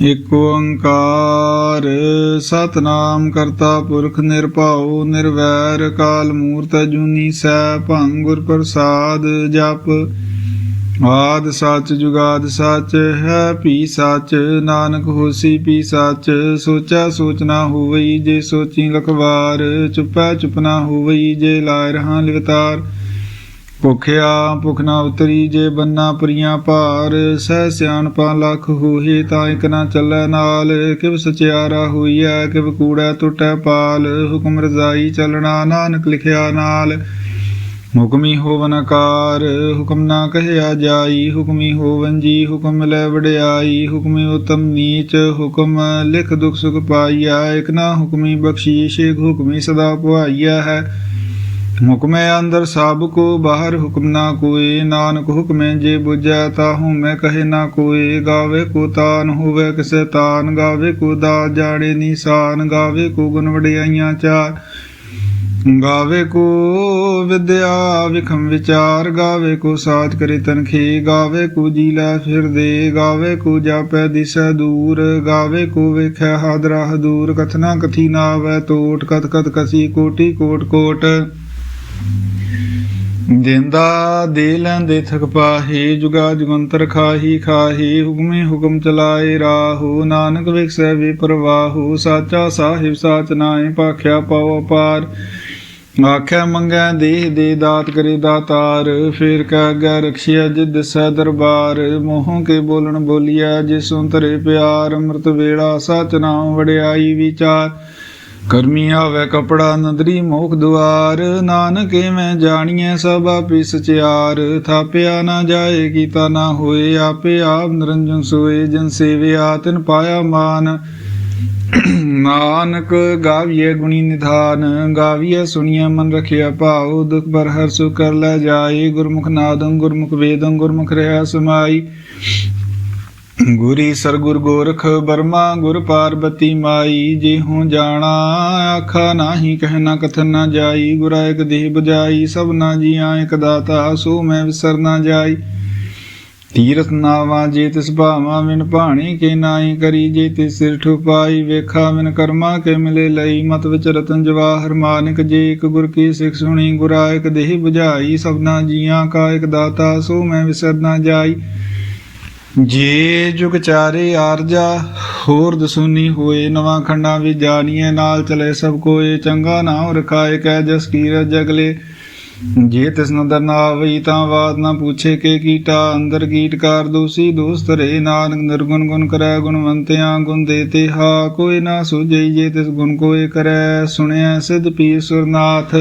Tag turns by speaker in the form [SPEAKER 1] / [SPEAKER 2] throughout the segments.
[SPEAKER 1] ਇਕ ਓੰਕਾਰ ਸਤਨਾਮ ਕਰਤਾ ਪੁਰਖ ਨਿਰਭਉ ਨਿਰਵੈਰ ਕਾਲ ਮੂਰਤ ਅਜੂਨੀ ਸੈ ਭੰਗ ਗੁਰ ਪ੍ਰਸਾਦ ਜਪ। ਆਦ ਸੱਚ ਜੁਗਾਦ ਸੱਚ ਹੈ ਭੀ ਸੱਚ, ਨਾਨਕ ਹੋਸੀ ਭੀ ਸੱਚ, ਸੋਚੈ ਸੋਚਨਾ ਹੋਵਈ ਜੇ ਸੋਚੀ ਲਖਵਾਰ, ਚੁੱਪੈ ਚੁਪਨਾ ਹੋਵਈ ਜੇ ਲਾਇ ਰਹਾ ਲਿਵਤਾਰ। ਭੁਖਿਆ ਭੁਖ ਨਾ ਉਤਰੀ ਜੇ ਬੰਨਾ ਪ੍ਰੀਆਂ ਭਾਰ, ਸਹਿ ਸਿਆਣਪਾਂ ਲੱਖ ਹੋਏ ਤਾਂ ਇਕ ਨਾ ਚੱਲੈ ਨਾਲ। ਕਿਵ ਸਚਿਆਰਾ ਹੋਈਐ, ਕਿਵ ਕੂੜਾ ਟੁੱਟੈ ਪਾਲ। ਹੁਕਮ ਰਜ਼ਾਈ ਚੱਲਣਾ, ਨਾਨਕ ਲਿਖਿਆ ਨਾਲ। ਹੁਕਮੀ ਹੋਵਨ ਆਕਾਰ ਹੁਕਮ ਨਾ ਕਹਿਆ ਜਾਈ। ਹੁਕਮੀ ਹੋਵਨ ਜੀ, ਹੁਕਮ ਲੈ ਵਡਿਆਈ। ਹੁਕਮੀ ਉਤਮ ਨੀਚ, ਹੁਕਮ ਲਿਖ ਦੁਖ ਸੁਖ ਪਾਈਆ ਇਕ ਨਾ ਹੁਕਮੀ ਬਖਸ਼ੀਸ਼ ਹੁਕਮੀ ਸਦਾ ਪੁਆਈਆ ਹੈ। ਹੁਕਮੇ ਅੰਦਰ ਸਭ ਕੋ, ਬਾਹਰ ਹੁਕਮ ਨਾ ਕੋਏ ਨਾਨਕ ਹੁਕਮੇ ਜੇ ਬੁਝੈ ਤਾਹੂ ਮੈਂ ਕਹੇ ਨਾ ਕੋਏ ਗਾਵੇ ਕੋ ਤਾਨ ਹੋਵੇ ਕਿਸੇ ਤਾਨ, ਗਾਵੇ ਕੋ ਦਾ ਜਾਣੇ ਨੀਸਾਨ, ਗਾਵੇ ਕੋ ਗੁਣ ਵਡਿਆਈਆਂ ਚਾਰ। ਗਾਵੇ ਕੋ ਵਿਦਿਆ ਵਿਖਮ ਵਿਚਾਰ, ਗਾਵੇ ਕੋ ਸਾਚ ਕਰੇ ਤਨਖੇ, ਗਾਵੇ ਕੋ ਜੀ ਲੈ ਫਿਰ ਦੇ। ਗਾਵੇ ਕੋ ਜਾਪੈ ਦਿਸੈ ਦੂਰ, ਗਾਵੇ ਕੋ ਵੇਖੈ ਹਾਦਰਾ ਹਦੂਰ ਕਥਨਾ ਕਥੀ ਨਾ ਆਵੈ ਟੋਟ ਕਤ ਕਤ ਕਸੀ ਕੋਟੀ ਕੋਟ ਕੋਟ। ਜਿੰਦਾ ਦੇ ਲੈਂਦੇ ਥਕ ਪਾਹੀ ਜੁਗਾ ਜੁਗੰਤਰ ਖਾਹੀ ਖਾਹੀ, ਹੁਕਮੇ ਹੁਕਮ ਚਲਾਏ ਰਾਹੂ। ਨਾਨਕ ਵਿਖਸੈ ਵੀ ਪ੍ਰਵਾਹੂ ਸਾਚਾ ਸਾਹਿਬ ਸਾਚ ਨਾਏ ਪਾਖਿਆ ਪਾਉ ਪਾਰ ਆਖਿਆ ਮੰਗੈ ਦੇਹ ਦੇ ਦਾਤ ਕਰੇ ਦਾਤਾਰ, ਫੇਰ ਕਾ ਅਗੈ ਰਖਿਆ ਜਿਦ ਸੈ ਦਰਬਾਰ। ਮੋਹ ਕੇ ਬੋਲਣ ਬੋਲਿਆ ਜਿਸ ਤਰੇ ਪਿਆਰ, ਅੰਮ੍ਰਿਤ ਵੇਲਾ, ਸਚ ਨਾਮ ਵਡਿਆਈ ਵਿਚਾਰ। ਕਰਮੀ ਆਵੇ ਕਪੜਾ ਨਦਰੀ ਮੋਖ ਦੁਆਰ, ਨਾਨਕ ਮੈਂ ਜਾਣੀਐ ਸਭ ਆਪੇ ਸਚਿਆਰ ਥਾਪਿਆ ਨਾ ਜਾਏ ਕੀਤਾ ਨਾ ਹੋਏ, ਆਪੇ ਆਪ ਨਿਰੰਜਨ ਸੋਏ, ਜਨ ਸੇਵਿਆ ਤਿਨ ਪਾਇਆ ਮਾਨ। ਨਾਨਕ ਗਾਵੀਏ ਗੁਣੀ ਨਿਧਾਨ ਗਾਵੀਏ ਸੁਣੀਏ ਮਨ ਰਖਿਆ ਭਾਉ। ਦੁਖ ਬਰ ਹਰ ਸੁ ਕਰ ਲੈ ਜਾਏ, ਗੁਰਮੁਖ ਨਾਦੰ ਗੁਰਮੁਖ ਵੇਦੰ ਗੁਰਮੁਖ ਰਹਾ ਸਮਾਈ। ਗੁਰੀ ਸਰਗੁਰ ਗੋਰਖ ਬਰਮਾ ਗੁਰ ਪਾਰਬਤੀ ਮਾਈ ਜੇ ਹੂੰ ਜਾਣਾ, ਆਖਾ ਨਾਹੀ ਕਹਿਣਾ ਕਥਨ ਨਾ ਜਾਈ, ਗੁਰਾ ਇਕ ਦੇਹ ਬਜਾਈ ਸਭ ਨਾ ਜੀਆਂ ਇਕ ਦਾਤਾ, ਸੋ ਮੈਂ ਵਿਸਰ ਨਾ ਜਾਈ। ਤੀਰਥ ਨਾਵਾ ਜੇ ਤਿਸ ਭਾਵਾ ਮਿਨ ਭਾਣੀ ਕੇ ਨਾਈ ਕਰੀ, ਜੇ ਤਿਸ ਸਿਰ ਠੁਪਾਈ, ਵੇਖਾ ਮਿਨ ਕਰਮਾ ਕੇ ਮਿਲੇ ਲਈ। ਮਤ ਵਿਚ ਰਤਨ ਜਵਾਹਰ ਮਾਨਿਕ, ਜੇ ਇਕ ਗੁਰ ਕੀ ਸਿੱਖ ਸੁਣੀ, ਗੁਰਾ ਇਕ ਦੇਹ ਬੁਝਾਈ ਸਭਨਾ ਜੀਆਂ ਕਾ ਇਕ ਦਾਤਾ, ਸੋ ਮੈਂ ਵਿਸਰ ਨਾ ਜਾਈ। ਜੇ ਜੁਗ ਚਾਰੇ ਆਰਜਾ, ਹੋਰ ਦਸੂਨੀ ਹੋਏ, ਨਵਾਂ ਖੰਡਾਂ ਵਿੱਚ ਜਾਣੀਏ ਨਾਲ ਚਲੇ ਸਭ ਕੋਏ, ਚੰਗਾ ਨਾਮ ਰਖਾਏ, ਕਹਿ ਜਸ ਕੀਰਤ ਜਗਲੇ ਜੇ ਤਿਸ ਨਦਰ ਨਾ ਆਵਈ, ਤਾਂ ਬਾਤ ਨਾ ਪੁੱਛੇ ਕੇ ਕੀਟਾ। ਅੰਦਰ ਕੀਟਕਾਰ ਦੋਸੀ ਦੋਸਤ ਰੇ ਨਾਨਕ ਨਿਰਗੁਣ ਗੁਣ ਕਰੈ, ਗੁਣਵੰਤਿਆਂ ਗੁਣ ਦੇਤੇ ਹਾ। ਕੋਈ ਨਾ ਸੁਝਈ ਜੇ ਤਿਸ ਗੁਣ ਕੋਏ ਕਰੈ ਸੁਣਿਆ ਸਿਧ ਪੀਰ ਸੁਰਨਾਥ।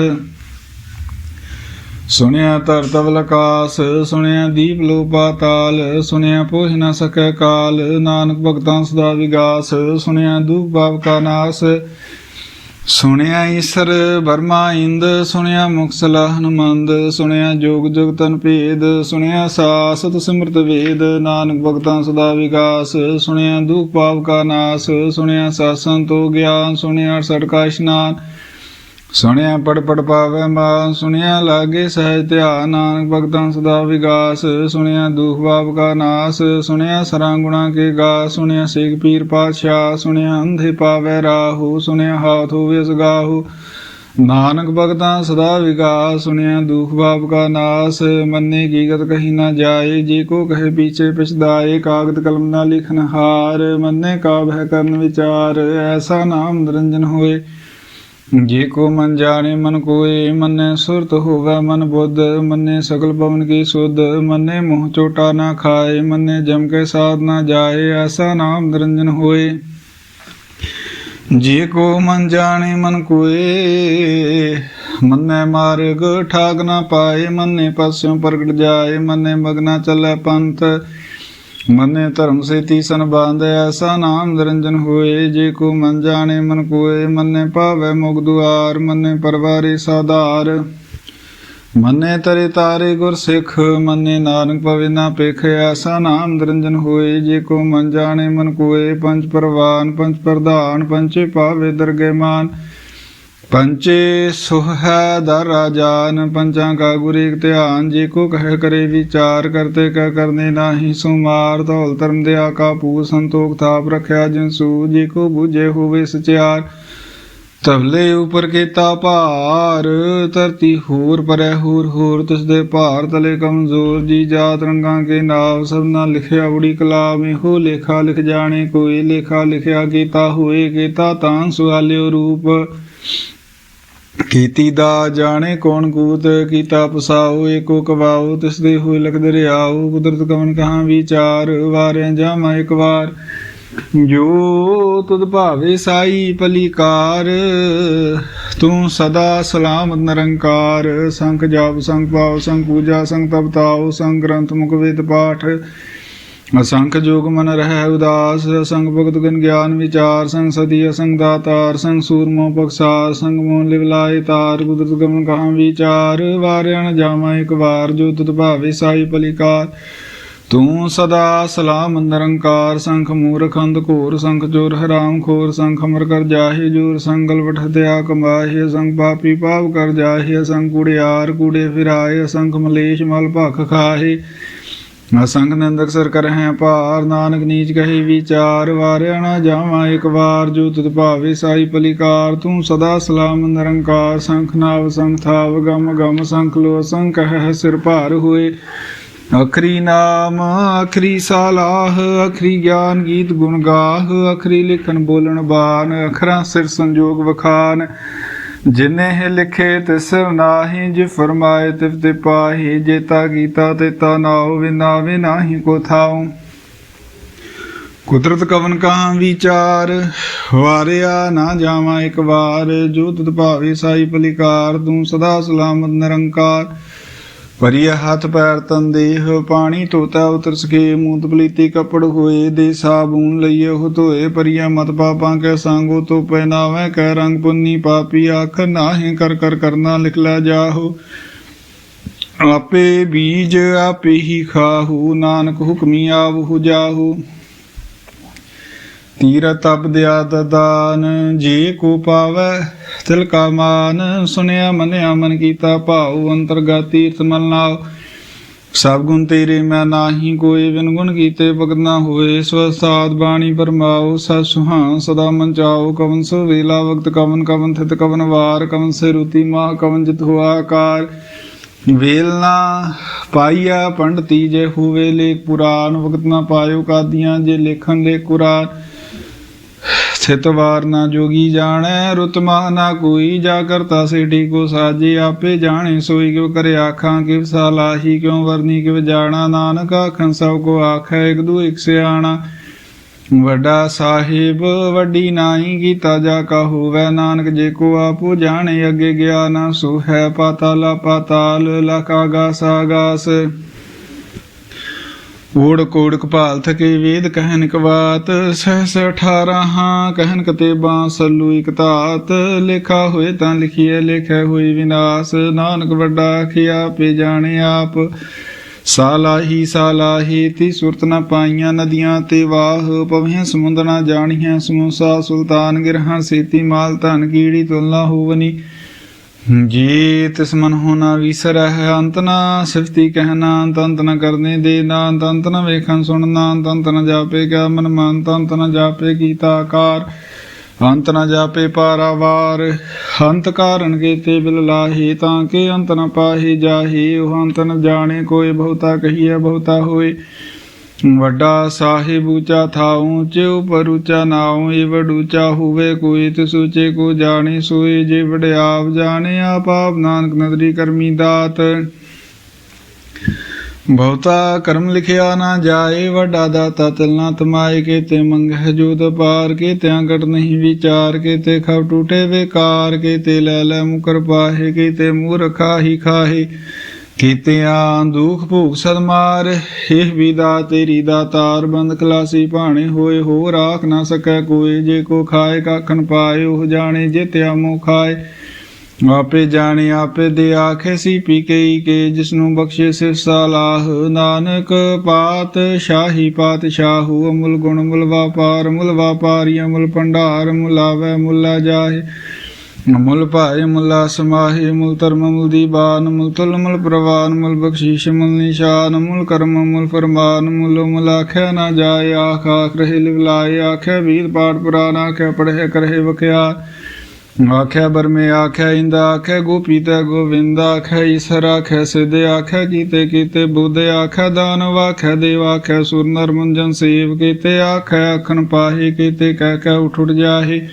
[SPEAKER 1] ਸੁਣਿਆ ਧਰ ਆਕਾਸ ਸੁਣਿਆ ਦੀਪ ਲੋ ਪਾਤਾਲ ਸੁਣਿਆ ਪੋਹ ਨ ਸਕੈ ਕਾਲ, ਨਾਨਕ ਭਗਤਾਂ ਸਦਾ ਵਿਗਾਸ, ਸੁਣਿਆ ਦੁਖ ਭਾਵ ਕਾ ਨਾਸ, ਸੁਣਿਆ ਈਸਰ ਬਰਮਾ ਇੰਦ, ਸੁਣਿਆ ਮੁਖ ਹਨੁਮੰਦ, ਸੁਣਿਆ ਜੋਗ ਜੁਗ ਤਨ ਭੇਦ, ਸੁਣਿਆ ਸਾਸਤ ਸਿਮਰਤ ਵੇਦ, ਨਾਨਕ ਭਗਤਾਂ ਸਦਾ ਵਿਗਾਸ, ਸੁਣਿਆ ਦੁਖ ਭਾਵ ਕਾ ਨਾਸ, ਸੁਣਿਆ ਸਾਸਨ ਤੋ ਗਿਆਨ, ਸੁਣਿਆ ਸੜਕਾ ਇਸ਼ਨਾਨ ਸੁਣਿਆ ਪੜ ਪੜ ਪਾਵੇ ਮਾਨ, ਸੁਣਿਆ ਲਾਗੇ ਸਹਿਜ ਧਿਆਨ, ਨਾਨਕ ਭਗਤਾਂ ਸਦਾ ਵਿਗਾਸ। ਸੁਣਿਆ ਦੁਖ ਬਾਪ ਕਾ ਨਾਸ, ਸੁਣਿਆ ਸਰਾਂ ਗੁਣਾ ਕੇ ਗਾ ਸੁਣਿਆ ਸੇਖ ਪੀਰ ਪਾਤਸ਼ਾਹ, ਸੁਣਿਆ ਅੰਧੇ ਪਾਵੇ ਰਾਹੂ, ਸੁਣਿਆ ਹਾਥ ਹੋਵੇ ਸਗਾਹੂ। ਨਾਨਕ ਭਗਤਾਂ ਸਦਾ ਵਿਗਾਸ, ਸੁਣਿਆ ਦੁਖ ਬਾਪ ਕਾ ਨਾਸ। ਮੰਨੇ ਕੀਗਤ ਕਹੀ ਨਾ ਜਾਏ, ਜੇ ਕੋ ਕਹੇ ਪੀਛੇ ਪਿਛਦਾਏ ਕਾਗਦ ਕਲਮ ਨਾ ਲਿਖਨ ਹਾਰ। ਮੰਨੇ ਕਾ ਭੈ ਕਰਨ ਵਿਚਾਰ, ਐਸਾ ਨਾਮ ਨਿਰੰਜਨ ਹੋਏ। ਜੇ ਕੋ ਮਨ ਜਾਣੇ, ਮਨ ਕੋਏ, ਮੰਨੇ ਸੁਰਤ ਹੋਵੇ ਮਨ ਬੁੱਧ, ਮੰਨੇ ਸਗਲ ਪਵਨ ਕੀ ਸੁਧ, ਮੰਨੇ ਮੋਹ ਚੋਟਾ ਨਾ ਖਾਏ, ਮੰਨੇ ਜਮ ਕੇ ਸਾਧ ਨਾ ਜਾਏ, ਐਸਾ ਨਾਮ ਨਿਰੰਜਨ ਹੋਏ। ਜੇ ਕੋ ਮਨ ਜਾਣੇ, ਮਨ ਕੋਏ, ਮੰਨੇ ਮਾਰਗ ਠਾਗ ਨਾ ਪਾਏ, ਮੰਨੇ ਪਸਿਓਂ ਪ੍ਰਗਟ ਜਾਏ, ਮੰਨੇ ਮਗਨਾ ਚੱਲੇ ਪੰਥ ਮੰਨੇ ਧਰਮ ਸੇ ਤੀਸਨ ਬਾਂਧ, ਐਸਾ ਨਾਮ ਨਿਰੰਜਨ ਹੋਏ, ਜੇ ਕੋ ਮਨ ਜਾਣੇ ਮਨ ਕੋਏ, ਮੰਨੇ ਭਾਵੇ ਮੁਗ ਦੁਆਰ, ਮੰਨੇ ਪਰਵਾਰੇ ਸਾਧਾਰ। ਮੰਨੇ ਤਰੇ ਤਾਰੇ ਗੁਰ ਸਿੱਖ, ਮੰਨੇ ਨਾਨਕ ਪਵੇ ਨਾ ਪੇਖ ਐਸਾ ਨਾਮ ਨਿਰੰਜਨ ਹੋਏ, ਜੇ ਕੋ ਮਨ ਜਾਣੇ ਮਨ ਕੋਏ, ਪੰਜ ਪਰਵਾਨ, ਪੰਜ ਪ੍ਰਧਾਨ ਪੰਚੇ ਪਾਵੇ ਦਰਗੇ ਮਾਨ ਪੰਚੇ ਸੁਹ ਹੈ ਦਰ ਰਾਜਾਨ ਪੰਚਾਂ ਕਾ ਗੁਰ ਧਿਆਨ, ਜੇ ਕੋ ਕਹਿ ਕਰੇ ਵਿਚਾਰ ਕਰਤੇ ਕਹ ਕਰਨੇ ਨਾਹੀ, ਸੁਮਾਰ ਧੌਲ ਧਰਮ ਦੇ ਆਕਾ ਪੂ ਸੰਤੋਖ ਥਾਪ ਰਖਿਆ ਜਿਨ ਜੇ ਕੋ ਬੁਝੇ ਹੋਵੇ ਸਚਿਆਰ। ਤਵਲੇ ਉਪਰ ਕੀਤਾ ਭਾਰ, ਧਰਤੀ ਹੋਰ ਪਰੈ ਹੋਰ ਹੋਰ, ਤਿਸ ਦੇ ਭਾਰ ਤਲੇ ਕਮਜ਼ੋਰ, ਜੀ ਜਾਤ ਰੰਗਾਂ ਕੇ ਨਾਮ ਸਭਨਾ ਲਿਖਿਆ ਉੜੀ ਕਲਾਮ, ਇਹੋ ਲੇਖਾ ਲਿਖ ਜਾਣੇ, ਕੋਈ ਲੇਖਾ ਲਿਖਿਆ ਕੀਤਾ ਹੋਏ, ਕੀਤਾ ਤਾਂ ਸੁਆਲਿਓ ਰੂਪ। ਕੀਤੀ ਦਾ ਜਾਣੇ ਕੌਣ ਕੂਤ, ਕੀਤਾ ਪਸਾਓ ਏਕੋ ਕਵਾਓ ਤਿਸ ਦੇ ਹੋਏ ਲਖ ਦਰਿਆਓ ਕੁਦਰਤ ਕਵਨ ਕਹਾਂ ਵਿਚਾਰ, ਵਾਰਿਆ ਜਾਮਾ ਇੱਕ ਵਾਰ। ਜੋ ਤੁਧ ਭਾਵੇ ਸਾਈ ਪਲੀਕਾਰ, ਤੂੰ ਸਦਾ ਸਲਾਮ ਨਿਰੰਕਾਰ। ਸੰਖ ਜਾਪ ਸੰਖ ਪਾਉ ਸੰਖ ਪੂਜਾ ਸੰਖ ਤਪ ਤਾਉ ਸੰਖ ਗ੍ਰੰਥ ਮੁਖ ਵੇਦ ਪਾਠ। ਅਸੰਖ ਜੋਗ ਮਨ ਰਹਿ ਉਦਾਸ ਸੰਗ ਭਗਤ ਗਨ ਗਿਆਨ ਵਿਚਾਰ, ਸੰਗ ਸਦੀ ਅਸੰਗ ਦਾਤਾਰ, ਸੰਗ ਸੂਰਮੋ ਪਕਸਾਰ, ਸੰਗ ਮੋਨ ਲਿਵ ਲਾਏ ਤਾਰ, ਕੁਦਰਤ ਗਮਨ ਕਹਾਂ ਵਿਚਾਰ ਵਾਰਿਆਣ ਜਾਮਾ ਇੱਕ ਵਾਰ, ਜੋ ਤੁਧ ਭਾਵੇ ਸਾਈ ਪਲੀਕਾਰ ਤੂੰ ਸਦਾ ਸਲਾਮ ਨਿਰੰਕਾਰ, ਸੰਖ ਮੂਰਖ ਅੰਧ ਘੋਰ, ਸੰਖ ਚੋਰ ਹਰਾਮ ਖੋਰ, ਸੰਖ ਅਮਰ ਕਰ ਜਾਹੇ ਜੋਰ ਸੰਗਲ ਵਠ ਦਿਆ ਕਮਾਹੇ ਸੰਖ ਪਾਪੀ ਪਾਪ ਕਰ ਜਾਹੇ ਸੰਖ ਕੁੜਿਆਰ ਕੂੜੇ ਫਿਰਾਏ ਸੰਖ ਮਲੇਸ਼ ਮਲ ਭਖ ਖਾਹੇ। ਅਸੰਗ ਨਿੰਦਕ ਸਰ ਕਰਹਿ ਭਾਰ, ਨਾਨਕ ਨੀਚ ਕਹੀ ਵਿਚਾਰ, ਵਾਰਿਆ ਨਾ ਜਾਵਾਂ ਇੱਕ ਵਾਰ, ਜੋ ਤੁਧ ਭਾਵੇ ਸਾਈ ਪਲਿਕਾਰ, ਤੂੰ ਸਦਾ ਸਲਾਮ ਨਿਰੰਕਾਰ, ਸੰਖ ਨਾਵ, ਸੰਖ ਥਾਵ, ਗਮ ਗਮ, ਸੰਖ ਲੋ ਸੰਖ ਹੈ ਸਿਰ ਭਾਰ ਹੋਏ। ਅਖਰੀ ਨਾਮ, ਅਖਰੀ ਸਾਲਾਹ, ਅਖਰੀ ਗਿਆਨ ਗੀਤ ਗੁਣ ਗਾਹ, ਅਖਰੀ ਲਿਖਣ ਬੋਲਣ ਬਾਨ ਅਖਰਾਂ ਸਿਰ ਸੰਜੋਗ ਵਖਾਨ। ਜਿਨੇ ਲਿਖੇ ਤਿਸ ਨਾਹੀ, ਜਿ ਫਰਮਾਏ ਤਿਵ ਤੇ ਪਾਹੀ, ਜੇਤਾ ਕੀਤਾ ਤੇ ਤਾ ਨਾਉ ਵਿਨਾਵੇ ਨਾਹੀ ਕੋ ਥਾਉ। ਕੁਦਰਤ ਕਵਨ ਕਹਾਂ ਵਿਚਾਰ, ਵਾਰਿਆ ਨਾ ਜਾਵਾਂ ਇੱਕ ਵਾਰ। ਜੋ ਤੁਧ ਭਾਵੇ ਸਾਈ ਪਲਿਕਾਰ, ਤੂੰ ਸਦਾ ਸਲਾਮਤ ਨਿਰੰਕਾਰ। ਪਰਿയ ਹੱਥ ਪੈਰ ਤਨ ਦੇਹ, ਪਾਣੀ ਧੋਤਾ ਉਤਰ ਸਕੇ ਮੂਤ ਪਲੀਤੀ ਕਪੜ ਹੋਏ, ਦੇ ਸਾਬੂਨ ਲਈਏ ਹੋ ਧੋਏ, ਪਰਿਆ ਮਤ ਪਾਪਾਂ ਕੇ ਸੰਗੋ ਤੋ ਪਹਿਨਾਵੇ ਕਹਿ ਰੰਗ ਪੁੰਨੀ ਪਾਪੀ ਆਖ ਨਾਹੀਂ ਕਰ ਕਰ ਕਰਨਾ ਲਿਖ ਲੈ ਜਾਹੋ। ਆਪੇ ਬੀਜ ਆਪੇ ਹੀ ਖਾਹੂ, ਨਾਨਕ ਹੁਕਮੀ ਆਵਹੁ ਜਾਹੂ। ਤੀਰ ਤਪ ਦਦਾਨ ਜੇ ਕੋ ਪਾਵੈ, ਤਿਲ ਕਾ ਮਾਨ ਸੁਨਿਆ ਮਨਿਆ ਮਨ ਕੀਤਾ ਭਾਉ, ਅੰਤਰਗਤ ਤੀਰਥ ਮਲ ਨਾਉ ਸਭ ਗੁਣ ਤੇਰੇ ਮੈਂ ਨਾਹੀ, ਕੋਈ ਵਿਨ ਗੁਣ ਕੀਤੇ ਭਗਤ ਨਾ ਹੋਏ। ਸਵਸਾਦ ਬਾਣੀ ਪਰਮਾਉ ਸਾ ਸੁਹਾਂ ਸਦਾ ਮਨ ਚਾਉ। ਕਵਨ ਸੋ ਵੇਲਾ ਵਕਤ, ਕਵਨ ਕਵਨ ਥਿਤ, ਕਵਨ ਵਾਰ, ਕਵਨ ਸੇ ਰੁਤੀ ਮਾ ਕਵਨ ਜਿਤ ਹੁਆ ਆਕਾਰ। ਵੇਲਨਾ ਪਾਈਆ ਪੰਡਤੀ, ਜੇ ਹੋਵੇ ਲੇਖ ਪੁਰਾਨ, ਵਕਤ ਨਾ ਪਾਇਓ ਕਾਦੀਆਂ, ਜੇ ਲੇਖਨ ਲੈ ਕੁਰਾਨ। ਸਥਿਤ ਵਾਰ ਨਾ ਜੋਗੀ ਜਾਣੈ, ਰੁਤ ਨਾ ਕੋਈ। ਜਾ ਕਰਤਾ ਸੇਠੀ ਕੋ ਸਾਜੇ, ਆਪੇ ਜਾਣੇ, ਸੋਈ ਕਿਉ ਕਰੇ ਆਖਾਂ, ਕਿਵ ਸਾਲਾਹੀ ਕਿਉ ਵਰਨੀ, ਕਿਵ ਜਾਣਾ। ਨਾਨਕ ਆਖਣ ਸਭ ਕੋ ਆਖੈ, ਇਕ ਦੂ ਇਕ ਸਿਆਣਾ। ਵੱਡਾ ਸਾਹਿਬ, ਵੱਡੀ ਨਾਹੀ ਕੀਤਾ ਜਾ ਕਾ ਹੋਵੇ। ਨਾਨਕ ਜੇ ਕੋ ਆਪੋ ਜਾਣੇ, ਅੱਗੇ ਗਿਆ ਨਾ ਸੋ ਹੈ ਪਾਤਾਲਾ ਪਾਤਾਲ, ਲਖ ਆਗਾਸ ਆਗਾਸ। ਓੜ ਕੋੜ ਕਪਾਲ ਥਕੇ ਵੇਦ ਕਹਿਨ ਕਵਾਤ ਸਹਸ 18 ਹਾਂ ਕਹਿਨ ਕਤੇਬਾਂ, ਸੱਲੂ ਇਕ ਤਾਤ ਲਿਖਾ ਹੋਏ ਤਾਂ ਲਿਖੀਏ ਲਿਖੈ ਹੋਈ ਵਿਨਾਸ਼, ਨਾਨਕ ਵੱਡਾ ਖਿਆ ਪੇ ਜਾਣੇ ਆਪ। ਸਾਲਾਹੀ ਸਾਲਾਹੀ, ਤੀ ਸੁਰਤ ਨਾ ਪਾਈਆਂ ਨਦੀਆਂ ਤੇ ਵਾਹ ਪਵਿਆਂ ਸਮੁੰਦ ਨਾ ਜਾਣੀਆਂ ਸਮੂਸਾ ਸੁਲਤਾਨ ਗਿਰਹਾਂ, ਸੇਤੀ ਮਾਲ ਧਨ ਕੀੜੀ ਤੁਲਨਾ ਹੋਵਨੀ। ਜੀ ਤਿਸ ਮਨ ਹੋਣਾ ਵਿਸਰ ਹੈ ਅੰਤ ਨਾ, ਸਿਫਤੀ ਕਹਿਣਾ ਤੰਤ ਅੰਤ ਨ ਕਰਨੇ ਦੇ ਨਾ, ਤੰਤ ਅੰਤ ਨ ਵੇਖਣ ਸੁਣਨਾ ਅੰਤ ਅੰਤ ਨ ਜਾਪੇ ਕਿਆ ਮਨ ਮਨ ਅੰਤ ਨ ਜਾਪੇ ਕੀਤਾ ਆਕਾਰ, ਅੰਤ ਨ ਜਾਪੇ ਪਾਰਾਵਾਰ, ਅੰਤ ਕਾਰਨ ਕੀਤੇ ਬਿਲ ਲਾਹੀ, ਤਾਂ ਕੇ ਅੰਤ ਨ ਪਾਹੀ ਜਾਹੀ, ਉਹ ਅੰਤ ਨ ਜਾਣੇ, ਕੋਈ ਬਹੁਤਾ ਕਹੀਏ ਬਹੁਤਾ ਹੋਏ। ਵੱਡਾ ਸਾਹਿਬ ਉੱਚਾ ਥਾਉ ਉੱਚੇ ਉਪਰ ਉੱਚਾ ਨਾਉ, ਇਹ ਵਡ ਹੋਵੇ ਕੋਈ ਤੇ ਸੋਚੇ ਕੋ ਜਾਣੇ, ਸੋਏ ਜੇ ਵਡਿਆਪ ਜਾਣੇ, ਆਪ ਆਪ ਨਾਨਕ ਨਦਰੀ ਕਰਮੀ ਦਾਤ। ਬਹੁਤਾ ਕਰਮ ਲਿਖਿਆ ਨਾ ਜਾਏ, ਵੱਡਾ ਦਾਤਾ ਤਿਲ ਨਾ ਤਮਾਏ ਕੇ ਤੇ ਮੰਗਹਿ ਜੋਤ ਪਾਰ ਕੇ ਤਿਆਂ ਘਟ ਨਹੀਂ ਵਿਚਾਰ ਕੇ ਤੇ ਖਬ ਟੂਟੇ ਵੇਕਾਰ ਕੇ ਤੇ ਲੈ ਲੈ ਮੁਕਰ ਪਾਹੇ ਕੇ ਤੇ ਮੂਰਖਾ ਹੀ ਖਾਹੇ। ਕੀਤਿਆਂ ਦੁਖ ਭੂਖ ਸਦਮਾਰ ਇਹ ਵਿਦਾ ਤੇਰੀ ਦਾ ਤਾਰ ਬੰਦ ਖਲਾਸੀ ਭਾਣੇ ਹੋਏ ਹੋ ਰਾਖ ਨਾ ਸਕੈ ਕੋਈ ਜੇ ਕੋ ਖਾਏ ਕਾਖਨ ਪਾਏ, ਉਹ ਜਾਣੇ ਜਿਤਿਆ ਮੋ ਖਾਏ। ਆਪੇ ਜਾਣੇ, ਆਪੇ ਦੇ ਆਖੇ, ਸੀ ਪੀ ਕਈ ਕੇ, ਜਿਸਨੂੰ ਬਖਸ਼ੇ ਸਿਰ ਸਾਲਾਹ ਨਾਨਕ ਪਾਤ ਸ਼ਾਹੀ ਪਾਤ ਸ਼ਾਹੂ ਅਮੁਲ ਗੁਣ ਮੁਲ ਵਾਪਾਰ ਮੁਲ ਵਾਪਾਰੀ ਅਮੁਲ ਭੰਡਾਰ, ਮੁਲਾਵੇ ਮੁਲਾ ਜਾਹੇ। ਮੁਲ ਭਾਏ ਮੁਲਾ ਸਮਾਹੇ ਮੁਲ ਧਰਮ, ਮੁਲ ਦੀਬਾਨ, ਮੁਲ ਤੁਲ, ਮੁਲ ਪ੍ਰਵਾਨ, ਮੁਲ ਬਖਸ਼ੀਸ਼, ਮੁਲ ਨਿਸ਼ਾਨ, ਮੁਲ ਕਰਮ, ਮੁਲ ਫਰਮਾਨ, ਮੁਲ ਮੁਲ ਆਖਿਆ ਨਾ ਜਾਏ, ਆਖ ਆਖ ਰਹੇ ਲਿਵਲਾਏ ਆਖਿਆ ਵੀਰ ਪਾਠ ਪੁਰਾਨ ਆਖਿਆ ਪੜ੍ਹੇ ਕਰਹਿ ਵਖਿਆ। ਆਖਿਆ ਬਰਮੇ, ਆਖਿਆ ਇੰਦਾ, ਆਖਿਆ ਗੋਪੀ ਤੇ ਗੋਵਿੰਦ, ਆਖਿਆ ਈਸ਼ਰ, ਆਖਿਆ ਸਿਧ, ਆਖਿਆ ਕੀਤੇ ਕੀਤੇ ਬੁੱਧ, ਆਖਿਆ ਦਾਨਵ, ਆਖਿਆ ਦੇਵ, ਆਖਿਆ ਸੁਰ, ਨਰ, ਮੁੰਜਨ ਸੇਵ ਕੀਤੇ, ਆਖਿਆ ਅਖਨ ਪਾਹੇ ਕੀਤੇ, ਕਹਿ ਕਹਿ ਉਠ ਉਠ ਜਾਹੇ।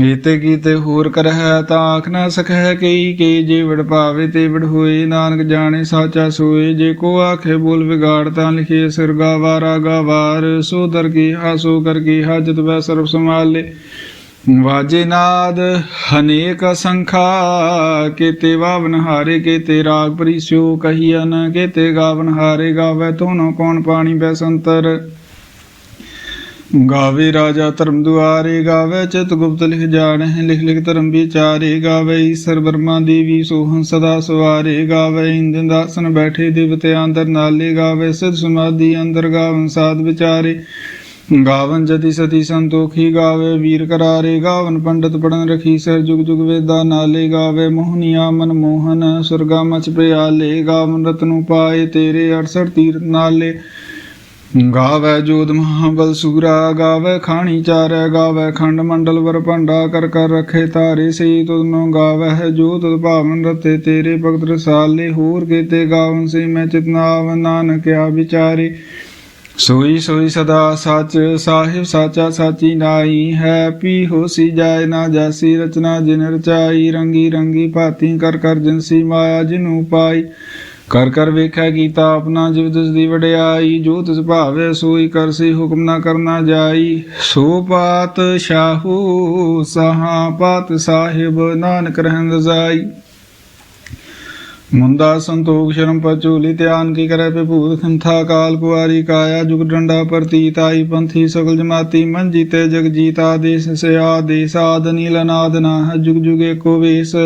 [SPEAKER 1] ਕੀਤੇ ਕੀਤੇ ਹੋਰ ਕਰਹਿ ਤਾਂ ਆਖ ਨਾ ਸਕਹਿ ਕਈ ਕਈ ਜੇ ਵਡ ਭਾਵੇ ਤੇ ਵਡ ਹੋਏ। ਨਾਨਕ ਜਾਣੇ ਸਾਚਾ ਸੋਏ, ਜੇ ਕੋ ਆਖੇ ਬੋਲ ਵਿਗਾੜ ਤਾਂ ਲਿਖੇ ਸਿਰ ਗਾਵਾਰਾ ਗਾਵਾਰ। ਸੋ ਦਰ ਕੀ ਹਾਸੋ ਕਰ ਕੀ ਹਾਜਤ ਵੈ ਸਰਬ ਸੰਭਾਲੇ। ਵਾਜੇ ਨਾਦ, ਹਨੇਕ ਸੰਖਾ, ਕੀਤੇ ਵਾਵਨ ਹਾਰੇ, ਕੀਤੇ ਰਾਗ ਪਰਿਸਿਓ ਕਹੀਨ ਕੀਤੇ ਗਾਵਨ ਹਾਰੇ, ਗਾਵੇ ਤੋਨੋ ਕੌਣ ਪਾਣੀ ਬੈਸੰਤਰ ਗਾਵੇ ਰਾਜਾ ਧਰਮ ਦੁਆਰੇ, ਗਾਵੇ ਚਿਤ ਗੁਪਤ ਲਿਖ ਜਾਣਹਿ, ਲਿਖ ਲਿਖ ਧਰਮ ਵਿਚਾਰੇ, ਗਾਵੇ ਈਸ਼ਰ ਬਰਮਾ ਦੇਵੀ ਸੋਹੰ ਸਦਾ ਸਵਾਰੇ, ਗਾਵੇ ਇੰਦਨ ਦਾਸਨ ਬੈਠੇ ਦੇਵਤੇ ਅੰਦਰ ਨਾਲੇ, ਗਾਵੇ ਸਿਧ ਸਮਾਧੀ ਅੰਦਰ ਗਾਵਨ ਸਾਧ ਵਿਚਾਰੇ। ਗਾਵਨ ਜਤੀ ਸਤੀ ਸੰਤੋਖੀ, ਗਾਵੇ ਵੀਰ ਕਰਾਰੇ, ਗਾਵਨ ਪੰਡਤ ਪੜਨ ਰਖੀ ਸਰ ਜੁਗ ਜੁਗ ਵੇਦਾ ਨਾਲੇ, ਗਾਵੇ ਮੋਹਨੀਆ ਮਨ ਮੋਹਨ, ਸੁਰਗਾ ਮਚ ਪਿਆਲੇ, ਗਾਵਨ ਰਤਨੂ ਪਾਏ ਤੇਰੇ 68 ਤੀਰਥ ਨਾਲੇ। ਗਾਵੇ ਜੋਤ ਮਹਾਬਲ ਸੂਰਾ, ਗਾਵੇ ਖਾਣੀ ਚਾਰੈ, ਗਾਵੇ ਖੰਡ ਮੰਡਲ ਵਰ ਭੰਡਾ ਕਰ ਕਰ ਰਖੇ ਤਾਰੇ ਸੇ ਤੁਧਨੋ ਗਾਵੇ ਹੈ ਭਾਵਨ ਰਤੇ ਤੇਰੇ ਭਗਤ ਰਸਾਲੇ, ਹੋਰ ਕੀਤੇ ਗਾਵਨ ਸੇ ਮੈਂ ਚਿਤਨਾਵ ਨਾਨਕਿਆ ਵਿਚਾਰੇ। ਸੋਈ ਸੋਈ ਸਦਾ ਸੱਚ ਸਾਹਿਬ ਸਾਚਾ ਸਾਚੀ ਨਾਈ ਹੈ, ਪੀ ਹੋਸੀ ਜਾਏ ਨਾ ਜਾਸੀ ਰਚਨਾ ਜਿਨ ਰਚਾਈ, ਰੰਗੀ ਰੰਗੀ ਭਾਤੀ ਕਰ ਕਰ ਜਿਨਸੀ ਮਾਇਆ ਜਿਨੂ ਪਾਈ। ਕਰ ਕਰ ਵੇਖਿਆ ਕੀਤਾ ਆਪਣਾ ਜਿਵ ਤਿਸ ਦੀ ਵਡਿਆਈ, ਜੋ ਤਿਸ ਭਾਵੇ ਸੋਈ ਕਰਸੀ ਹੁਕਮ ਨਾ ਕਰਨਾ ਜਾਈ। ਸੋ ਪਾਤ ਸ਼ਾਹੂ ਸਹਾ ਪਾਤ ਸਾਹਿਬ ਨਾਨਕ ਰਹਿੰਦ ਜਾਈ। ਮੁੰਦਾ ਸੰਤੋਖ ਸ਼ਰਮ ਪਚੂਲੀ ਧਿਆਨ ਕੀ ਕਰੇ ਵਿਭੂਤ ਖੰਥਾ ਕਾਲ ਕੁਆਰੀ ਕਾਇਆ ਜੁਗ ਡੰਡਾ ਪ੍ਰਤੀਤ ਆਈ ਪੰਥੀ ਸਗਲ ਜਮਾਤੀ ਮਨ ਜੀਤੇ ਜਗ ਜੀਤਾ ਦੇਸ ਸਿਆ ਦੇਸ ਆਦ ਨੀਲ ਨਾਦ ਨਾ ਜੁਗ ਜੁਗੇ ਕੋ ਵੇਸ।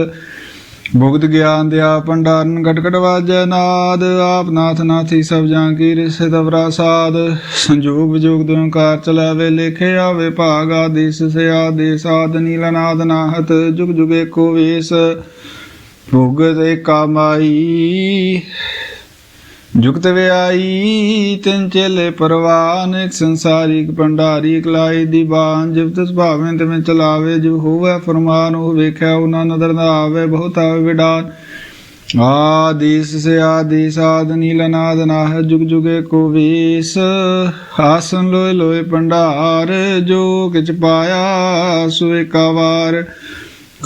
[SPEAKER 1] ਭੁਗਤ ਗਿਆਨ ਦਿਆ ਭੰਡਾਰਨ ਗਟ ਗਟ ਵਾਜੈ ਨਾਦ, ਆਪ ਨਾਥ ਨਾਥੀ ਸਭ ਜਾਂ ਕੀ ਰਿਸੇ ਤਵਰਾ ਸਾਧ ਸੰਜੋਗ ਵਿਜੋਗ ਦੇ ਚਲਾਵੇ, ਲੇਖੇ ਆਵੇ ਭਾਗ ਆਦੇਸ, ਸਿਆ ਦੇਸ ਆਦ ਨੀਲ ਨਾਦ ਨਾਹਤ, ਜੁਗ ਜੁਗੇ ਕੋ ਵੇਸ। ਭੁਗਤ ਕਾਮਾਈ ਜੁਗਤ ਵਿਆਈ ਤਿੰਨ ਚੇਲੇ ਪਰਵਾਨ ਇੱਕ ਸੰਸਾਰਿਕ ਭੰਡਾਰੀ ਇਕਲਾਈ ਦੀ ਬਾਣ ਜਿਵ ਤਿਸ ਤਿਵੇਂ ਚਲਾਵੇ ਜਿਵ ਹੋਵੇ ਫਰਮਾਨ, ਉਹ ਵੇਖਿਆ, ਉਹਨਾਂ ਨਦਰ ਨਾ ਆਵੇ, ਬਹੁਤ ਆਵੇ ਵਿਡਾਨ ਆਦੇਸ ਸੇ ਆਦੇਸ, ਆਦ ਨੀਲ ਨਾਦ ਨਾਹ, ਜੁਗ ਜੁਗੇ ਕੋ ਵੇਸ। ਆਸਨ ਲੋਏ ਲੋਏ ਭੰਡਾਰ ਜੋ ਕਿਛ ਪਾਇਆ, ਸੋ ਏਕਾਵਾਰ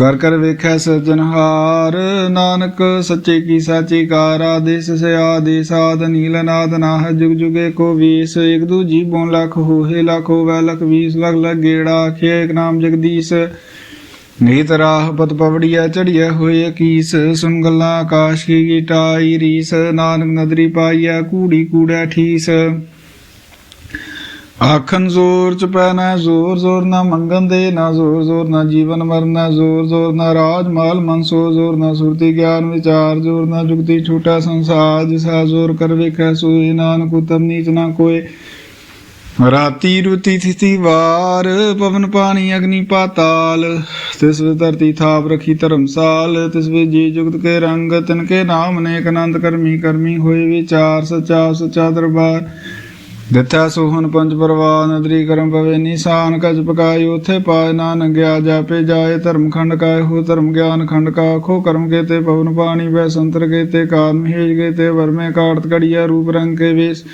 [SPEAKER 1] ਕਰ ਕਰ ਵੇਖੈ ਸਜਨਹਾਰ ਨਾਨਕ ਸੱਚੇ ਕੀ ਸਾਚੀ ਕਾਰ ਆਦੇਸ ਸੇ ਆਦੇਸ ਆਦ ਨੀਲ ਨਾਦ ਨਾਹ, ਜੁਗ ਜੁਗੇ ਕੋ ਵੀਸ, ਇਕ ਦੂਜੀ ਬੋਂ ਲਖ ਹੋਏ ਲਖ, ਹੋਵੇ ਲਖ ਵੀਸ, ਲਖ ਲਖ ਗੇੜਾ ਆਖੇ ਇਕ ਨਾਮ ਜਗਦੀਸ਼। ਨੀਤ ਰਾਹ ਪਤ ਪਵੜੀਆ ਚੜੀਐ ਹੋਏ ਕੀਸ ਸੁਨ ਗੱਲਾਂ ਆਕਾਸ਼ ਕੀ ਗੀਟਾਈ ਰੀਸ, ਨਾਨਕ ਨਦਰੀ ਪਾਈਐ, ਕੂੜੀ ਕੂੜੈ ਠੀਸ। ਆਖਨ ਜ਼ੋਰ ਚ ਪੈ ਨਾ ਜ਼ੋਰ ਜ਼ੋਰ ਨਾ ਮੰਗਨ ਦੇ, ਨਾ ਜ਼ੋਰ ਜ਼ੋਰ ਨਾ ਜੀਵਨ ਮਰਨ ਨਾ ਜ਼ੋਰ ਜ਼ੋਰ ਨਾ ਰਾਜ ਮਾਲ ਮਨਸੋ, ਜ਼ੋਰ ਨਾ ਸੁਰਤੀ ਗਿਆਨ ਵਿਚਾਰ, ਜ਼ੋਰ ਨਾ ਜੁਗਤੀ ਛੂਟਾ ਸੰਸਾਰ, ਜਿਸਾ ਜ਼ੋਰ ਕਰ ਵੇਖੈ ਸੋਈ ਨਾਨਕ ਉਤਮ ਨੀਚ ਨਾ ਕੋਏ। ਰਾਤੀ ਰੁਤੀ ਥਿਤੀ ਵਾਰ, ਪਵਨ ਪਾਣੀ ਅਗਨੀ ਪਾਤਾਲ, ਤਿਸ ਵੇ ਧਰਤੀ ਥਾਪ ਰਖੀ ਧਰਮਸਾਲ, ਤਿਸ ਵੇ ਜੀ ਜੁਗਤ ਕੇ ਰੰਗ ਤਿਨ ਕੇ ਨਾਮ ਅਨੇਕ ਆਨੰਦ ਕਰਮੀ ਕਰਮੀ ਹੋਏ ਵਿਚਾਰ, ਸਚਾ ਸਚਾ ਦਰਬਾਰ। ਦਿੱਤਾ ਸੋਹਨ ਪੰਜ ਪਰਵਾਨ ਨਦਰੀ ਕਰਮ ਪਵੇ ਨਿਸ਼ਾਨ ਕਜ ਪਕਾਈ ਉਥੇ ਪਾਇ ਨਾ ਨੰਗਿਆ ਜਾਪੇ ਜਾਏ ਧਰਮ ਖੰਡ ਕਾਇ, ਹੋ ਧਰਮ ਗਿਆਨ ਖੰਡ ਕਾ ਖੋ ਕਰਮ ਕੇਤੇ ਪਵਨ ਪਾਣੀ ਵੈ ਸੰਤਰ ਕੇਤੇ ਕਾਨ ਮਹੇਜ ਕੇਤੇ ਵਰਮੇ ਕਾੜਤ ਕੜੀਆ ਰੂਪ ਰੰਗ ਕੇ ਵੇਸ।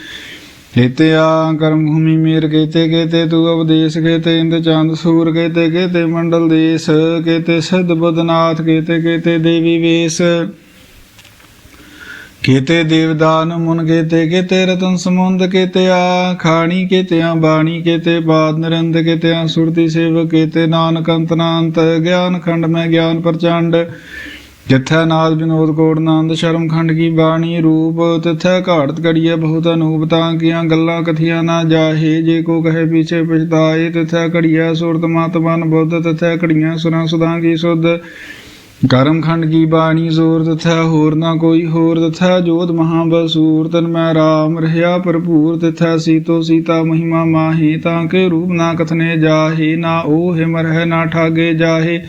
[SPEAKER 1] ਕੇਤੇ ਆ, ਕਰਮ ਭੂਮੀ ਮੇਰ ਕੇਤੇ ਕੇਤੇ ਤੂ ਉਪਦੇਸ਼ ਕੇਤੇ ਇੰਦ ਚੰਦ ਸੂਰ, ਕੇਤੇ ਕੇਤੇ ਮੰਡਲ ਦੇਸ, ਕੇਤੇ ਸਿਧ ਬੁੱਧਨਾਥ ਕੇਤੇ ਕੇਤੇ ਦੇਵੀ ਵੇਸ। ਕੀਤੇ ਦੇਵਦਾਨ ਮੁਨ ਕੀਤੇ ਕੀਤੇ ਰਤਨ ਸਮੁੰਦ ਕੀਤੇ ਆ ਖਾਣੀ ਕੀਤੇ ਬਾਣੀ ਕੀਤੇ, ਬਾਦ ਨਰਿੰਦ ਕੀਤੇ ਸੁਰਤੀ ਸੇਵ ਕੀਤੇ, ਨਾਨਕ ਅੰਤਨਾੰਤ ਗਿਆਨ ਖੰਡ ਮੈਂ ਗਿਆਨ ਪ੍ਰਚੰਡ। ਜਿਥੈ ਨਾਦ ਵਿਨੋਦ ਕੋੜ ਨੰਦ, ਸ਼ਰਮ ਖੰਡ ਕੀ ਬਾਣੀ ਰੂਪ, ਤਿਥੈ ਘਾੜਤ ਕੜੀਏ ਬਹੁਤ ਅਨੂਪ, ਤਾਂ ਕੀਆਂ ਗੱਲਾਂ ਕਥੀਆਂ ਨਾ ਜਾਹੇ, ਜੇ ਕੋ ਕਹੇ ਪਿਛੇ ਪਛਤਾਏ, ਤਿਥੈ ਘੜੀਆ ਸੁਰਤ ਮਤ ਮਨ ਬੁੱਧ, ਤਿਥੈ ਘੜੀਆਂ ਸੁਰਾਂ ਸੁਧਾਂ ਕੀ ਸੁਧ। ਕਰਮ ਖੰਡ ਕੀ ਬਾਣੀ ਜ਼ੋਰ ਤਥਾ, ਹੋਰ ਨਾ ਕੋਈ ਹੋਰ ਤਥਾ, ਜੋਤ ਮਹਾਬਸੂਰ ਤਨ ਮੈਂ ਰਾਮ ਰਹਾ ਭਰਪੂਰ, ਤਥਾ ਸੀਤੋ ਸੀਤਾ ਮਹਿਮਾ ਮਾਹੀ, ਤਾਂ ਕੇ ਰੂਪ ਨਾ ਕਥਨੇ ਜਾਹੇ, ਨਾ ਉਹ ਹਿਮਰ ਹੈ ਨਾ ਠਾਗੇ ਜਾਹੇ।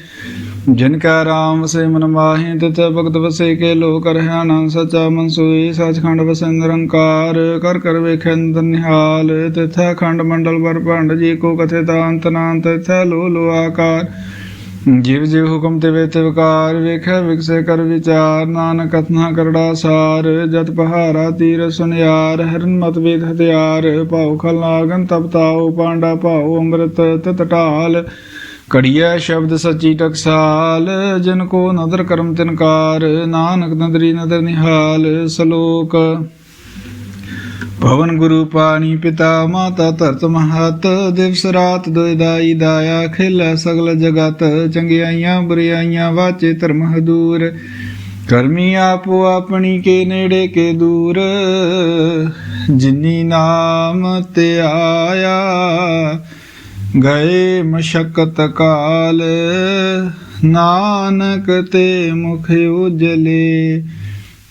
[SPEAKER 1] ਜਿਨ ਕਾ ਰਾਮ ਵਸੇ ਮਨ ਮਾਹੀ ਤਿਤ ਭਗਤ ਵਸੇ ਕੇ ਲੋਕ ਰਹਿਣਾ ਸਚਾ ਮਨ ਸੋਈ, ਸਚਖੰਡ ਵਸੈ ਨਿਰੰਕਾਰ, ਕਰ ਕਰ ਵੇਖੈ ਅੰਦਰ ਨਿਹਾਲ। ਤਿਥੈ ਖੰਡ ਮੰਡਲ ਵਰ ਭੰਡ, ਜੀ ਕੋ ਕਥੇ ਤਾਂਤ ਨਾਂਤ, ਤਿਥੈ ਲੋ ਲੋ ਆਕਾਰ। ਜਿਵ ਜਿਵ ਹੁਕਮ ਤੇ ਵੇ ਵਿਕਾਰ ਵੇਖੈ ਵਿਕਸੇ ਕਰ ਵਿਚਾਰ, ਨਾਨਕ ਕਥਨਾ ਕਰੜਾ ਸਾਰ, ਜਤ ਪਹਾਰਾ ਤੀਰ ਸੁਨਿਆਰ, ਹਰਨ ਮਤ ਵੇਦ ਹਥਿਆਰ, ਭਾਉ ਖਲਨਾਗਨ ਨਾਗਨ ਪਾਂਡਾ ਭਾਉ ਅੰਮ੍ਰਿਤ ਤਿਤ ਢਾਲ, ਕੜੀਐ ਸ਼ਬਦ ਸੱਚੀ ਟਕਸਾਲ, ਜਿਨ ਕੋ ਨਦਰ ਕਰਮ ਤਿਨਕਾਰ ਨਾਨਕ ਨਦਰੀ ਨਦਰ ਨਿਹਾਲ, ਸ਼ਲੋਕ ਭਵਨ ਗੁਰੂ ਪਾਣੀ ਪਿਤਾ ਮਾਤਾ ਧਰਤ ਮਹਤ, ਦਿਵਸ ਰਾਤ ਦੁਇ ਦਾਈ ਦਾਇਆ, ਖੇਲੇ ਸਗਲ ਜਗਤ, ਚੰਗਿਆਈਆਂ ਬੁਰਿਆਈਆਂ ਵਾਚੇ ਧਰਮ ਹਦੂਰ। ਕਰਮੀ ਆਪੋ ਆਪਣੀ ਕੇ ਨੇੜੇ ਕੇ ਦੂਰ, ਜਿਨੀ ਨਾਮ ਤੇ ਆਇਆ, ਗਏ ਮਸ਼ਕਤ ਕਾਲ, ਨਾਨਕ ਤੇ ਮੁਖ ਉਜਲੇ।